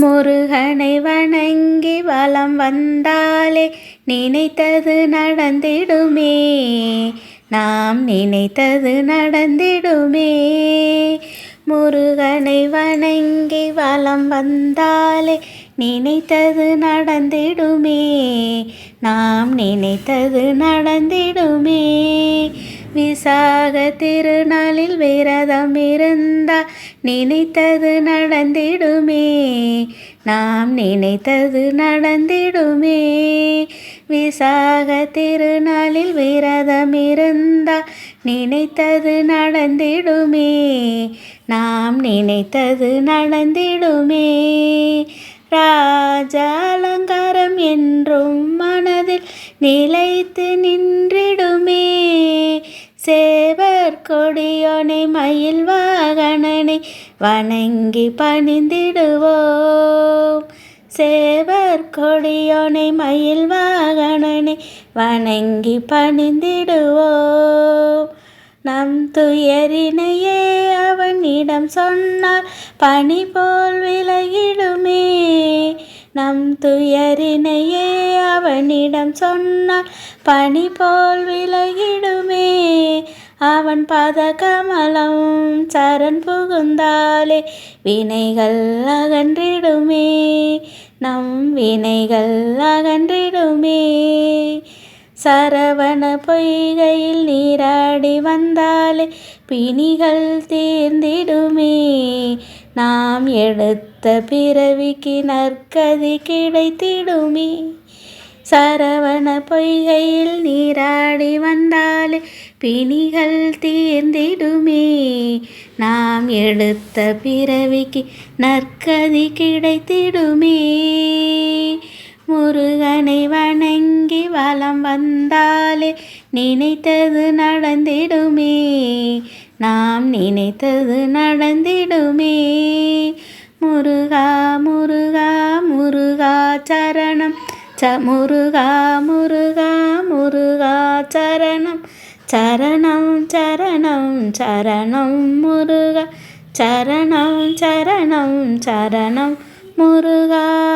முருகனை வணங்கி வலம் வந்தாலே நினைத்தது நடந்திடுமே. நாம் நினைத்தது நடந்திடுமே. முருகனை வணங்கி வலம் வந்தாலே நினைத்தது நடந்திடுமே. நாம் நினைத்தது நடந்திடுமே. விசாக திருநாளில் விரதம் இருந்தால் நினைத்தது நடந்திடுமே. நாம் நினைத்தது நடந்திடுமே. விசாக திருநாளில் விரதம் இருந்தால் நினைத்தது நடந்திடுமே. நாம் நினைத்தது நடந்திடுமே. ராஜ அலங்காரம் என்றும் மனதில் நிலைத்து நின்றிடும் சேவர் கொடியோனை மயில் வாகனனை வணங்கி பணிந்திடுவோம். சேவர் கொடியோனை மயில் வாகனனை வணங்கி பணிந்திடுவோம். நம் துயரினையே அவனிடம் சொன்னால் பனி போல் விலகிடுமே. நம் துயரினையே அவனிடம் சொன்னால் பனி போல் விலகிடுமே. அவன் பதகமலம் சரண் புகுந்தாலே வினைகள் அகன்றிடுமே. நம் வினைகள் அகன்றிடுமே. சரவண பொய்கையில் நீராடி வந்தாலே பிணிகள் தீர்ந்திடுமே. நாம் எடுத்த பிறவிக்கு நற்கதி கிடைத்திடுமே. சரவண பொய்கையில் பிணிகள் தீர்ந்திடுமே. நாம் எடுத்த பிறவிக்கு நற்கதி கிடைத்திடுமே. முருகனை வணங்கி வலம் வந்தாலே நினைத்தது நடந்திடுமே. நாம் நினைத்தது நடந்திடுமே. முருகா முருகா முருகா சரணம். ச முருகா முருகா முருகா சரணம். சரணம் சரணம் சரணம் முருகா. சரணம் சரணம் சரணம் முருகா.